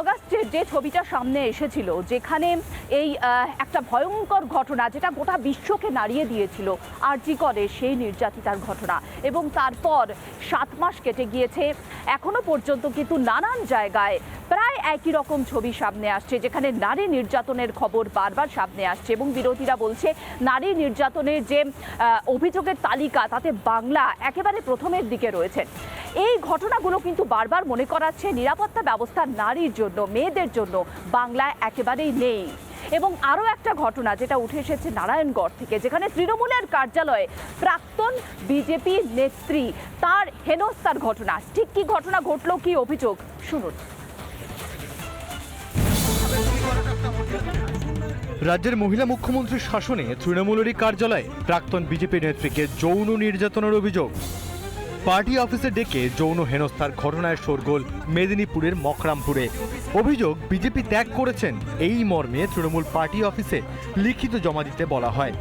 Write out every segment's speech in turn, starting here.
অগাস্টের যে ছবিটা সামনে এসেছিল, যেখানে এই একটা ভয়ঙ্কর ঘটনা যেটা গোটা বিশ্বকে নাড়িয়ে দিয়েছিল আর জি করে সেই নির্যাতিতার ঘটনা। এবং তারপর সাত মাস কেটে গিয়েছে, এখনও পর্যন্ত কিন্তু নানান জায়গায় প্রায় একই রকম ছবি সামনে আসছে, যেখানে নারী নির্যাতনের খবর বারবার সামনে আসছে এবং বিরোধীরা বলছে নারী নির্যাতনের যে অভিযোগের তালিকা, তাতে বাংলা একেবারে প্রথমের দিকে রয়েছে। এই ঘটনাগুলো কিন্তু বারবার মনে করাচ্ছে নিরাপত্তা ব্যবস্থা নারীর জন্য, মেয়েদের জন্য। বাংলায় একেবারেই নেই। এবং আরও একটা ঘটনা যেটা উঠে এসেছে নারায়ণগড় থেকে, যেখানে তৃণমূলের কার্যালয়ে প্রাক্তন বিজেপি নেত্রী তার হেনস্থার ঘটনা। ঠিক কি ঘটনা ঘটলো, কি অভিযোগ? শুনুন। রাজ্যের মহিলা মুখ্যমন্ত্রীর শাসনে তৃণমূলেরই কার্যালয়ে প্রাক্তন বিজেপি নেত্রীকে যৌন নির্যাতনের অভিযোগ। পার্টি অফিসে ডেকে যৌন হেনস্থার ঘটনায় শোরগোল মেদিনীপুরের মকরামপুরে। অভিযোগ বিজেপি ত্যাগ করেছেন। এই মর্মে তৃণমূল পার্টি অফিসে লিখিত জমা দিতে বলা হয়।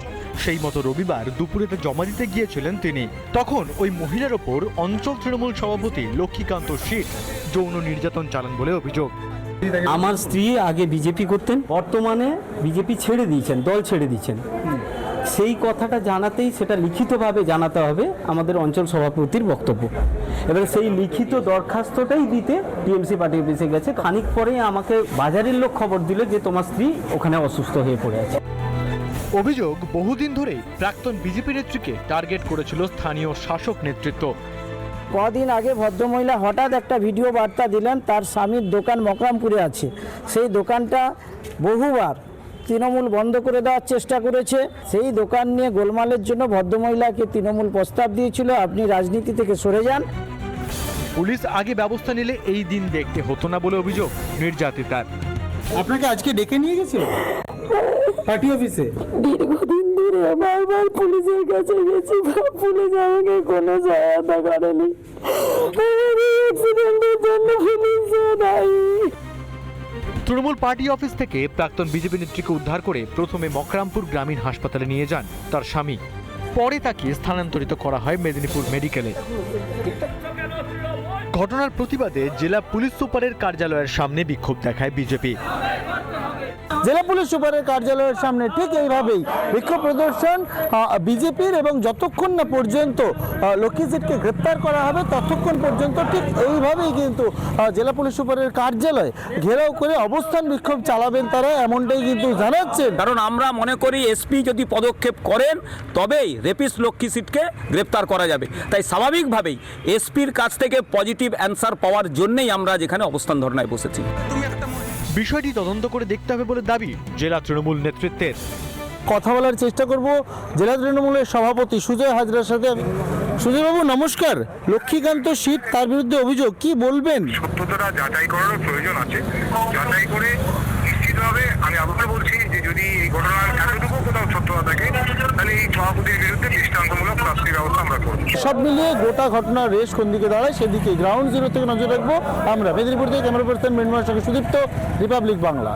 সেই মতো রবিবার দুপুরে তা জমা দিতে গিয়েছিলেন তিনি। তখন ওই মহিলার ওপর অঞ্চল তৃণমূল সভাপতি লক্ষ্মীকান্ত শীত যৌন নির্যাতন চালান বলে অভিযোগ। আমার স্ত্রী আগে বিজেপি করতেন। বর্তমানে বিজেপি ছেড়ে দিয়েছেন, দল ছেড়ে দিয়েছেন। সেই কথাটা জানাতেই সেটা লিখিতভাবে জানাতে হবে আমাদের অঞ্চল সভাপতির বক্তব্য। এবার সেই লিখিত দরখাস্তটাই দিতে টিএমসি পার্টি অফিসে গেছে। খানিক পরেই আমাকে বাজারের লোক খবর দিল যে তোমার স্ত্রী ওখানে অসুস্থ হয়ে পড়ে আছে। অভিযোগ বহুদিন ধরেই প্রাক্তন বিজেপি নেত্রীকে টার্গেট করেছিল স্থানীয় শাসক নেতৃত্ব। কদিন আগে ভদ্রমহিলা হঠাৎ একটা ভিডিও বার্তা দিলেন তার স্বামীর দোকান মকরামপুরে আছে। সেই দোকানটা বহুবার তৃণমূল বন্ধ করে দেওয়ার চেষ্টা করেছে। সেই দোকান নিয়ে গোলমালের জন্য ভদ্রমহিলাকে তৃণমূল প্রস্তাব দিয়েছিল। আপনি রাজনীতি থেকে সরে যান। পুলিশ আগে ব্যবস্থা নিলে এই দিন দেখতে হতো না বলে অভিযোগ নির্যাতিতার। আপনাকে আজকে ডেকে নিয়ে গেছিল পার্টি অফিসে? দীর্ঘদিন ধরে বারবার পুলিশের কাছে গেছি পুলিশ আমাকে কোনো সহায়তা করেনি। জন্য পুলিশ নাই তৃণমূল পার্টি অফিস থেকে প্রাক্তন বিজেপি নেত্রীকে উদ্ধার করে প্রথমে মকরামপুর গ্রামীণ হাসপাতালে নিয়ে যান তার স্বামী। পরে তাকে স্থানান্তরিত করা হয় মেদিনীপুর মেডিকেলে। ঘটনার প্রতিবাদে জেলা পুলিশ সুপারের কার্যালয়ের সামনে বিক্ষোভ দেখায় বিজেপি। জেলা পুলিশ সুপারের কার্যালয়ের সামনে ঠিক এইভাবেই বিক্ষোভ প্রদর্শন বিজেপির এবং যতক্ষণ না পর্যন্ত আহ, লক্ষ্মী সিটকে গ্রেপ্তার করা হবে ততক্ষণ পর্যন্ত ঠিক এইভাবেই কিন্তু জেলা পুলিশ সুপারের কার্যালয় ঘেরাও করে অবস্থান বিক্ষোভ চালাবেন তারা এমনটাই কিন্তু জানাচ্ছেন। কারণ আমরা মনে করি এসপি যদি পদক্ষেপ করেন তবেই রেপিস লক্ষ্মী সিটকে গ্রেপ্তার করা যাবে। তাই স্বাভাবিকভাবেই এসপির কাছ থেকে পজিটিভ অ্যান্সার পাওয়ার জন্যেই আমরা যেখানে অবস্থান ধর্নায় বসেছি। বিষয়টি তদন্ত করে দেখতে হবে বলে দাবি জেলা তৃণমূল নেতৃত্বের। কথা বলার চেষ্টা করব। জেলা তৃণমূলের সভাপতি সুজয় হাজরার সাথে সুজয়বাবু নমস্কার। লক্ষ্মীকান্ত শীত তার বিরুদ্ধে অভিযোগ কি বলবেন? সত্যতা যাচাই করারও প্রয়োজন আছে। যাচাই করে নিশ্চিতভাবে আমি আবার বলছি যে যদি এই ঘটনার এতটুকু কোথাও সত্যতা থাকে তাহলে এই সভাপতির বিরুদ্ধে দৃষ্টান্তমূলক শাস্তির ব্যবস্থা আমরা করব সব মিলিয়ে গোটা ঘটনার রেশ কোন দিকে দাঁড়ায় সেদিকে গ্রাউন্ড জিরো থেকে নজর রাখব আমরা। মেদিনীপুর থেকে ক্যামেরা পার্সন মেনমার সঙ্গে সুদীপ্ত রিপাবলিক বাংলা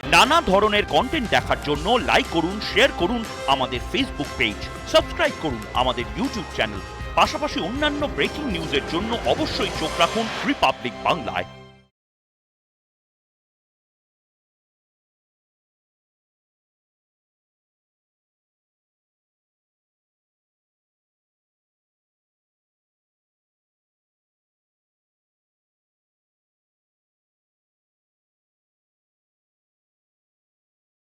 নানা ধরনের কন্টেন্ট দেখার জন্য লাইক করুন শেয়ার করুন আমাদের ফেসবুক পেজ সাবস্ক্রাইব করুন আমাদের ইউটিউব চ্যানেল পাশাপাশি অন্যান্য ব্রেকিং নিউজের জন্য অবশ্যই চোখ রাখুন রিপাবলিক বাংলায়